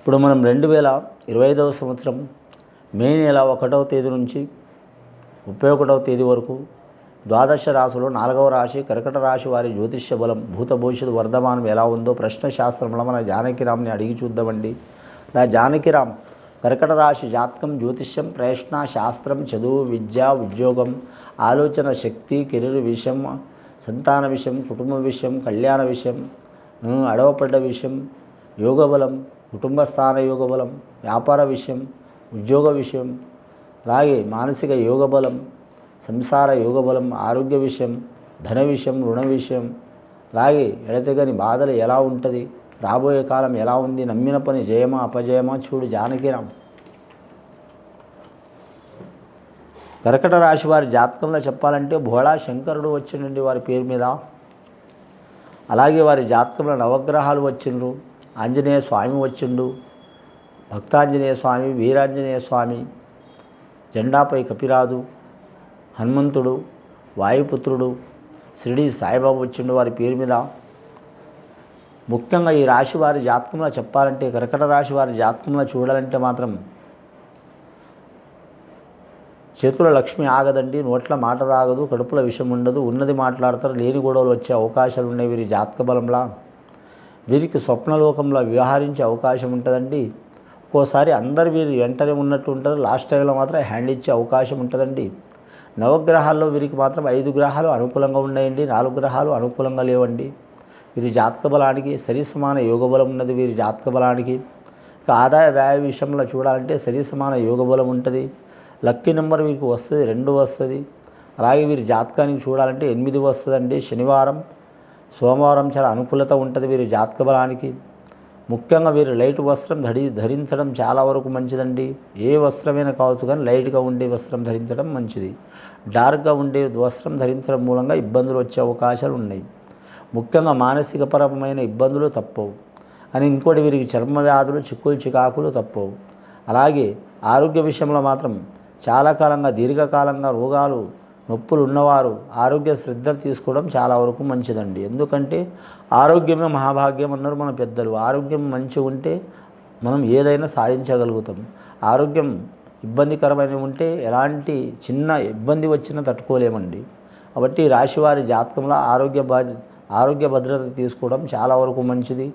ఇప్పుడు మనం రెండు వేల ఇరవై ఐదవ సంవత్సరం మే నెల ఒకటవ తేదీ నుంచి ముప్పై ఒకటవ తేదీ వరకు ద్వాదశ రాశిలో నాలుగవ రాశి కర్కట రాశి వారి జ్యోతిష్య బలం భూత భవిష్యత్తు వర్ధమానం ఎలా ఉందో ప్రశ్న శాస్త్రంలో మన జానకిరామ్ని అడిగి చూద్దామండి. నా జానకిరామ్ కర్కట రాశి జాతకం జ్యోతిష్యం ప్రశ్న శాస్త్రం చదువు విద్య ఉద్యోగం ఆలోచన శక్తి కెరీర్ విషయం సంతాన విషయం కుటుంబ విషయం కళ్యాణ విషయం అడవపడ్డ విషయం యోగబలం కుటుంబ స్థాన యోగ బలం వ్యాపార విషయం ఉద్యోగ విషయం అలాగే మానసిక యోగ బలం సంసార యోగ బలం ఆరోగ్య విషయం ధన విషయం రుణ విషయం అలాగే ఎడతెగని బాధలు ఎలా ఉంటుంది రాబోయే కాలం ఎలా ఉంది నమ్మిన పని జయమా అపజయమా చూడు జానకిరామ్. కర్కట రాశి వారి జాతకంలో చెప్పాలంటే భోళా శంకరుడు వచ్చిండండి వారి పేరు మీద. అలాగే వారి జాతకంలో నవగ్రహాలు వచ్చిండ్రు. ఆంజనేయ స్వామి వచ్చిండు. భక్తాంజనేయ స్వామి వీరాంజనేయ స్వామి జెండాపై కపిరాదు హనుమంతుడు వాయుపుత్రుడు షిరిడి సాయిబాబు వచ్చిండు వారి పేరు మీద. ముఖ్యంగా ఈ రాశి వారి జాతకంలో చెప్పాలంటే కర్కట రాశి వారి జాతకంలో చూడాలంటే మాత్రం చేతుల లక్ష్మి ఆగదండి నోట్ల మాట తాగదు కడుపుల విషం ఉండదు ఉన్నది మాట్లాడతారు లేని గొడవలు వచ్చే అవకాశాలు ఉన్నాయి వీరి జాతక బలంలా. వీరికి స్వప్నలోకంలో వ్యవహరించే అవకాశం ఉంటుందండి. ఒక్కోసారి అందరు వీరు వెంటనే ఉన్నట్టు ఉంటారు లాస్ట్ టైంలో మాత్రం హ్యాండ్ ఇచ్చే అవకాశం ఉంటుందండి. నవగ్రహాల్లో వీరికి మాత్రం ఐదు గ్రహాలు అనుకూలంగా ఉన్నాయండి. నాలుగు గ్రహాలు అనుకూలంగా లేవండి. వీరి జాతక బలానికి సరి సమాన యోగ బలం ఉన్నది వీరి జాతక బలానికి. ఇక ఆదాయ వ్యయ విషయంలో చూడాలంటే సరి సమాన యోగ బలం ఉంటుంది. లక్కీ నెంబర్ మీకు వస్తుంది రెండు వస్తుంది. అలాగే వీరి జాతకానికి చూడాలంటే ఎనిమిది వస్తుందండి శనివారం. సోమవారం చాలా అనుకూలత ఉంటుంది వీరి జాతక బలానికి. ముఖ్యంగా వీరు లైట్ వస్త్రం ధరి ధరించడం చాలా వరకు మంచిదండి. ఏ వస్త్రమైనా కావచ్చు కానీ లైట్గా ఉండే వస్త్రం ధరించడం మంచిది. డార్క్గా ఉండే వస్త్రం ధరించడం మూలంగా ఇబ్బందులు వచ్చే అవకాశాలు ఉన్నాయి. ముఖ్యంగా మానసిక పరమైన ఇబ్బందులు తప్పవు. అని ఇంకోటి వీరికి చర్మ వ్యాధులు చిక్కులు చికాకులు తప్పవు. అలాగే ఆరోగ్య విషయంలో మాత్రం చాలా కాలంగా దీర్ఘకాలంగా రోగాలు నొప్పులు ఉన్నవారు ఆరోగ్య శ్రద్ధ తీసుకోవడం చాలా వరకు మంచిదండి. ఎందుకంటే ఆరోగ్యమే మహాభాగ్యం అన్నారు మన పెద్దలు. ఆరోగ్యం మంచిగా ఉంటే మనం ఏదైనా సాధించగలుగుతాం. ఆరోగ్యం ఇబ్బందికరమైన ఉంటే ఎలాంటి చిన్న ఇబ్బంది వచ్చినా తట్టుకోలేమండి. కాబట్టి రాశివారి జాతకంలో ఆరోగ్య బాధ్య ఆరోగ్య భద్రత తీసుకోవడం చాలా వరకు మంచిది.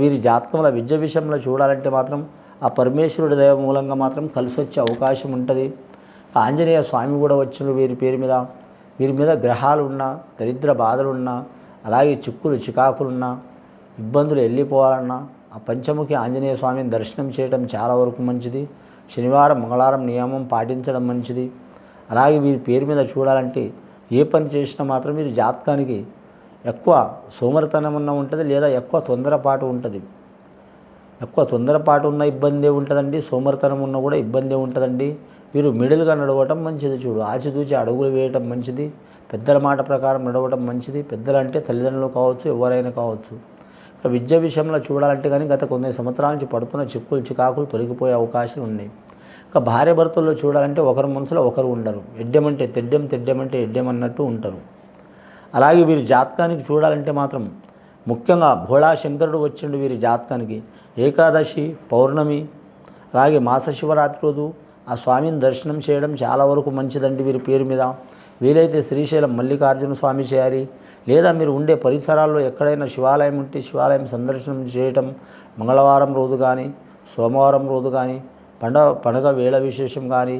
వీరి జాతకంలో విద్య విషయంలో చూడాలంటే మాత్రం ఆ పరమేశ్వరుడి దైవ మూలంగా మాత్రం కలిసి వచ్చే అవకాశం ఉంటుంది. ఆంజనేయ స్వామి కూడా వచ్చిన వీరి పేరు మీద. వీరి మీద గ్రహాలు ఉన్నా దరిద్ర బాధలు ఉన్నా అలాగే చిక్కులు చికాకులున్నా ఇబ్బందులు వెళ్ళిపోవాలన్నా ఆ పంచముఖి ఆంజనేయ స్వామిని దర్శనం చేయడం చాలా వరకు మంచిది. శనివారం మంగళవారం నియమం పాటించడం మంచిది. అలాగే వీరి పేరు మీద చూడాలంటే ఏ పని చేసినా మాత్రం వీరి జాతకానికి ఎక్కువ సోమరితనం ఉన్న ఉంటుంది లేదా ఎక్కువ తొందరపాటు ఉంటుంది. ఎక్కువ తొందరపాటు ఉన్న ఇబ్బంది ఉంటుందండి. సోమరితనం ఉన్న కూడా ఇబ్బంది ఉంటుందండి. వీరు మిడిల్గా నడవటం మంచిది చూడు. ఆచితూచి అడుగులు వేయటం మంచిది. పెద్దల మాట ప్రకారం నడవటం మంచిది. పెద్దలు అంటే తల్లిదండ్రులు కావచ్చు ఎవరైనా కావచ్చు. విద్య విషయంలో చూడాలంటే కానీ గత కొన్ని సంవత్సరాల నుంచి పడుతున్న చిక్కులు చికాకులు తొలగిపోయే అవకాశం ఉన్నాయి ఇక భార్య భర్తల్లో చూడాలంటే ఒకరి మనసులో ఒకరు ఉండరు. ఎడ్డెమంటే తెడ్డెం తెడ్డెమంటే ఎడ్డెం అన్నట్టు ఉంటారు. అలాగే వీరి జాతకానికి చూడాలంటే మాత్రం ముఖ్యంగా భోళా శంకరుడు వచ్చిండు వీరి జాతకానికి. ఏకాదశి పౌర్ణమి అలాగే మాస శివరాత్రి రోజు ఆ స్వామిని దర్శనం చేయడం చాలా వరకు మంచిదండి వీరి పేరు మీద. వీలైతే శ్రీశైలం మల్లికార్జున స్వామి చేయాలి. లేదా మీరు ఉండే పరిసరాల్లో ఎక్కడైనా శివాలయం ఉంటే శివాలయం సందర్శనం చేయటం మంగళవారం రోజు కానీ సోమవారం రోజు కానీ పండగ పండగ వేళ విశేషం కానీ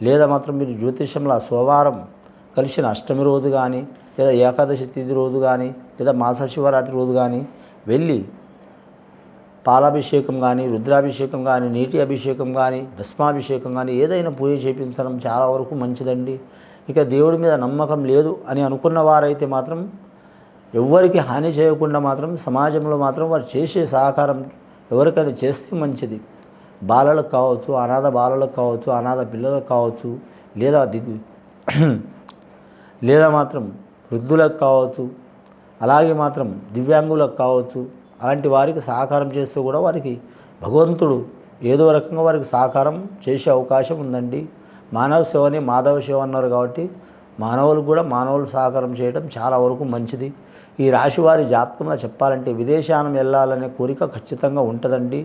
లేదా మాత్రం మీరు జ్యోతిష్యంలో సోమవారం కలిసిన అష్టమి రోజు కానీ లేదా ఏకాదశి తిథి రోజు కానీ లేదా మాస శివరాత్రి రోజు కానీ వెళ్ళి పాలాభిషేకం కానీ రుద్రాభిషేకం కానీ నీటి అభిషేకం కానీ భస్మాభిషేకం కానీ ఏదైనా పూజ చేపించడం చాలా వరకు మంచిదండి. ఇక దేవుడి మీద నమ్మకం లేదు అని అనుకున్న వారైతే మాత్రం ఎవ్వరికి హాని చేయకుండా మాత్రం సమాజంలో మాత్రం వారు చేసే సహకారం ఎవరికైనా చేస్తే మంచిది. బాలలకు కావచ్చు అనాథ బాలలకు కావచ్చు అనాథ పిల్లలకు కావచ్చు లేదా దిగు లేదా మాత్రం వృద్ధులకు కావచ్చు అలాగే మాత్రం దివ్యాంగులకు కావచ్చు అలాంటి వారికి సహకారం చేస్తూ కూడా వారికి భగవంతుడు ఏదో రకంగా వారికి సహకారం చేసే అవకాశం ఉందండి. మానవ సేవని మాధవ సేవ అన్నారు కాబట్టి మానవులు కూడా మానవులు సహకారం చేయడం చాలా వరకు మంచిది. ఈ రాశి వారి జాతకంలో చెప్పాలంటే విదేశానం వెళ్ళాలనే కోరిక ఖచ్చితంగా ఉంటుందండి.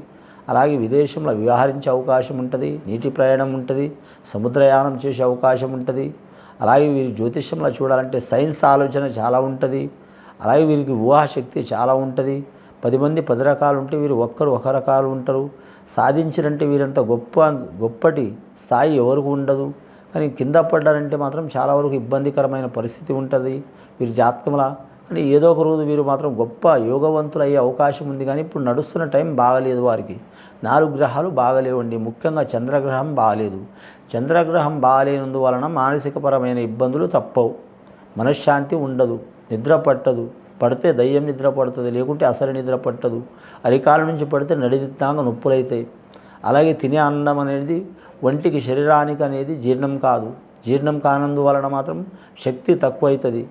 అలాగే విదేశంలో వ్యవహరించే అవకాశం ఉంటుంది నీటి ప్రయాణం ఉంటుంది సముద్రయానం చేసే అవకాశం ఉంటుంది. అలాగే వీరి జ్యోతిష్యంలో చూడాలంటే సైన్స్ ఆలోచన చాలా ఉంటుంది. అలాగే వీరికి ఊహాశక్తి చాలా ఉంటుంది. పది మంది పది రకాలు ఉంటే వీరు ఒక్కరు ఒక రకాలు ఉంటారు. సాధించినంటే వీరంత గొప్ప గొప్పటి స్థాయి ఎవరికి ఉండదు. కానీ కింద పడ్డారంటే మాత్రం చాలా వరకు ఇబ్బందికరమైన పరిస్థితి ఉంటుంది. వీరి జాతకంలా కానీ ఏదో ఒక రోజు వీరు మాత్రం గొప్ప యోగవంతులు అయ్యే అవకాశం ఉంది. కానీ ఇప్పుడు నడుస్తున్న టైం బాగలేదు వారికి. నాలుగు గ్రహాలు బాగలేవండి. ముఖ్యంగా చంద్రగ్రహం బాగలేదు. చంద్రగ్రహం బాగలేనందువలన మానసికపరమైన ఇబ్బందులు తప్పవు. మనశ్శాంతి ఉండదు. నిద్ర పట్టదు. పడితే దయ్యం నిద్ర పడుతుంది లేకుంటే అసలు నిద్ర పట్టదు. అరికాల నుంచి పడితే నడిదిద్దాంగా నొప్పులైతాయి. అలాగే తినే అన్నం అనేది ఒంటికి శరీరానికి అనేది జీర్ణం కాదు. జీర్ణం కానందువలన మాత్రం శక్తి తక్కువ అవుతుంది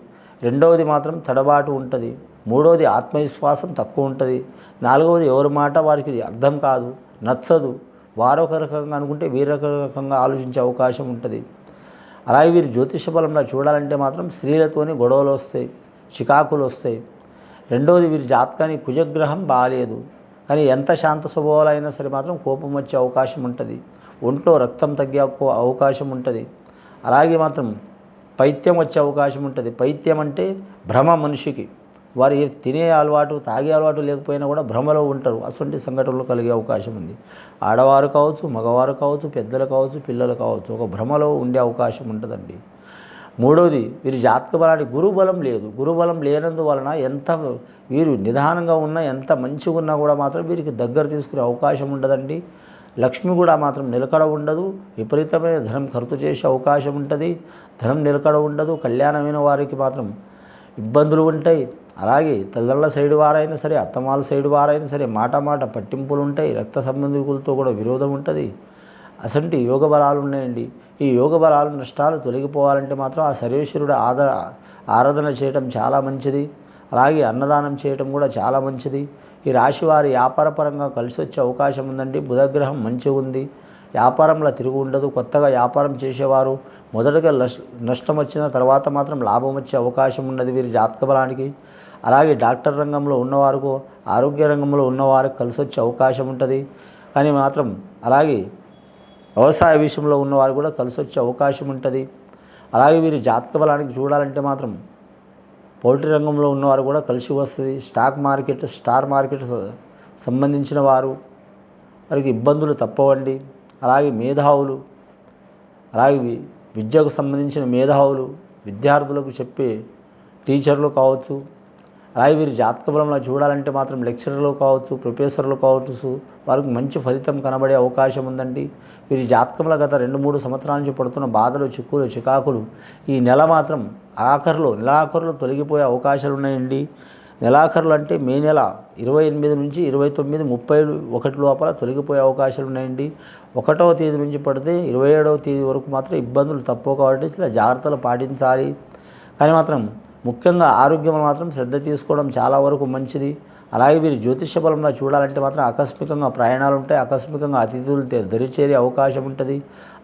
రెండవది మాత్రం తడబాటు ఉంటుంది. మూడవది ఆత్మవిశ్వాసం తక్కువ ఉంటుంది. నాలుగవది ఎవరి మాట వారికి అర్థం కాదు నచ్చదు. వారొక రకంగా అనుకుంటే వీరొక రకంగా ఆలోచించే అవకాశం ఉంటుంది. అలాగే వీరు జ్యోతిష బలంలో చూడాలంటే మాత్రం స్త్రీలతోనే గొడవలు వస్తాయి. చికాకులు వస్తాయి రెండోది వీరి జాతకానికి కుజగ్రహం బాగాలేదు కానీ ఎంత శాంత స్వభావాలైనా సరే మాత్రం కోపం వచ్చే అవకాశం ఉంటుంది. ఒంట్లో రక్తం తగ్గే అవకాశం ఉంటుంది. అలాగే మాత్రం పైత్యం వచ్చే అవకాశం ఉంటుంది. పైత్యం అంటే భ్రమ మనిషికి. వారు తినే అలవాటు తాగే అలవాటు లేకపోయినా కూడా భ్రమలో ఉంటారు. అటువంటి సంఘటనలు కలిగే అవకాశం ఉంది. ఆడవారు కావచ్చు మగవారు కావచ్చు పెద్దలు కావచ్చు పిల్లలు కావచ్చు ఒక భ్రమలో ఉండే అవకాశం ఉంటుందండి. మూడోది వీరి జాతక బలానికి గురుబలం లేదు. గురుబలం లేనందువలన ఎంత వీరు నిదానంగా ఉన్నా ఎంత మంచిగా ఉన్నా కూడా మాత్రం వీరికి దగ్గర తీసుకునే అవకాశం ఉండదండి. లక్ష్మి కూడా మాత్రం నిలకడ ఉండదు. విపరీతమైన ధనం ఖర్చు చేసే అవకాశం ఉంటుంది. ధనం నిలకడ ఉండదు. కళ్యాణమైన వారికి మాత్రం ఇబ్బందులు ఉంటాయి. అలాగే తల్లిదండ్రుల సైడ్ వారైనా సరే అత్తమాల సైడ్ వారైనా సరే మాట మాట పట్టింపులు ఉంటాయి. రక్త సంబంధికులతో కూడా విరోధం ఉంటుంది. అసంటి యోగ బలాలు ఉన్నాయండి. ఈ యోగ బలాలు నష్టాలు తొలగిపోవాలంటే మాత్రం ఆ సర్వేశ్వరుడు ఆదర ఆరాధన చేయటం చాలా మంచిది. అలాగే అన్నదానం చేయటం కూడా చాలా మంచిది. ఈ రాశి వారి వ్యాపారపరంగా కలిసి వచ్చే అవకాశం ఉందండి. బుధగ్రహం మంచిగా ఉంది. వ్యాపారంలో తిరుగు ఉండదు. కొత్తగా వ్యాపారం చేసేవారు మొదటగా నష్ నష్టం వచ్చిన తర్వాత మాత్రం లాభం వచ్చే అవకాశం ఉన్నది వీరి జాతక బలానికి. అలాగే డాక్టర్ రంగంలో ఉన్నవారికి ఆరోగ్య రంగంలో ఉన్నవారికి కలిసి వచ్చే అవకాశం ఉంటుంది. కానీ మాత్రం అలాగే వ్యవసాయ విషయంలో ఉన్నవారు కూడా కలిసి వచ్చే అవకాశం ఉంటుంది. అలాగే వీరి జాతక బలానికి చూడాలంటే మాత్రం పౌల్ట్రీ రంగంలో ఉన్నవారు కూడా కలిసి వస్తుంది. స్టాక్ మార్కెట్ స్టార్ మార్కెట్ సంబంధించిన వారు వారికి ఇబ్బందులు తప్పవండి. అలాగే మేధావులు అలాగే విద్యకు సంబంధించిన మేధావులు విద్యార్థులకు చెప్పే టీచర్లు కావచ్చు అలాగే వీరి జాతక బలంలో చూడాలంటే మాత్రం లెక్చరర్లు కావచ్చు ప్రొఫెసర్లు కావచ్చు వారికి మంచి ఫలితం కనబడే అవకాశం ఉందండి. వీరి జాతకంలో గత రెండు మూడు సంవత్సరాల నుంచి పడుతున్న బాధలు చిక్కులు చికాకులు ఈ నెల మాత్రం ఆఖరులో నెలాఖరులో తొలగిపోయే అవకాశాలు ఉన్నాయండి. నెలాఖరులు అంటే మే నెల ఇరవై ఎనిమిది నుంచి ఇరవై తొమ్మిది ముప్పై ఒకటి లోపల తొలగిపోయే అవకాశాలు ఉన్నాయండి. ఒకటవ తేదీ నుంచి పడితే ఇరవై ఏడవ తేదీ వరకు మాత్రం ఇబ్బందులు తప్పవు కాబట్టి చాలా జాగ్రత్తలు పాటించాలి. కానీ మాత్రం ముఖ్యంగా ఆరోగ్యం మాత్రం శ్రద్ధ తీసుకోవడం చాలా వరకు మంచిది. అలాగే వీరి జ్యోతిష బలంలో చూడాలంటే మాత్రం ఆకస్మికంగా ప్రయాణాలు ఉంటాయి ఆకస్మికంగా అతిథులు దరిచేరే అవకాశం ఉంటుంది.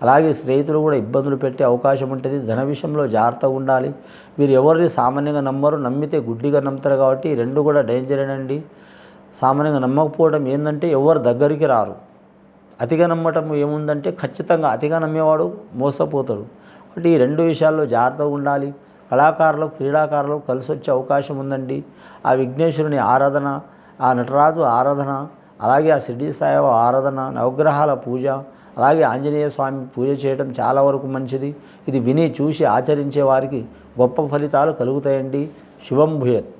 అలాగే స్నేహితులు కూడా ఇబ్బందులు పెట్టే అవకాశం ఉంటుంది. ధన విషయంలో జాగ్రత్తగా ఉండాలి. వీరు ఎవరిని సామాన్యంగా నమ్మరు నమ్మితే గుడ్డిగా నమ్ముతారు కాబట్టి రెండు కూడా డేంజరేనండి సామాన్యంగా నమ్మకపోవడం ఏంటంటే ఎవరు దగ్గరికి రారు. అతిగా నమ్మటం ఏముందంటే ఖచ్చితంగా అతిగా నమ్మేవాడు మోసపోతాడు. కాబట్టి ఈ రెండు విషయాల్లో జాగ్రత్తగా ఉండాలి. కళాకారులు క్రీడాకారులు కలిసి వచ్చే అవకాశం ఉందండి. ఆ విఘ్నేశ్వరుని ఆరాధన ఆ నటరాజు ఆరాధన అలాగే ఆ సిద్ధి సాయి ఆరాధన నవగ్రహాల పూజ అలాగే ఆంజనేయ స్వామి పూజ చేయడం చాలా వరకు మంచిది. ఇది విని చూసి ఆచరించే వారికి గొప్ప ఫలితాలు కలుగుతాయండి. శుభం భూయత్.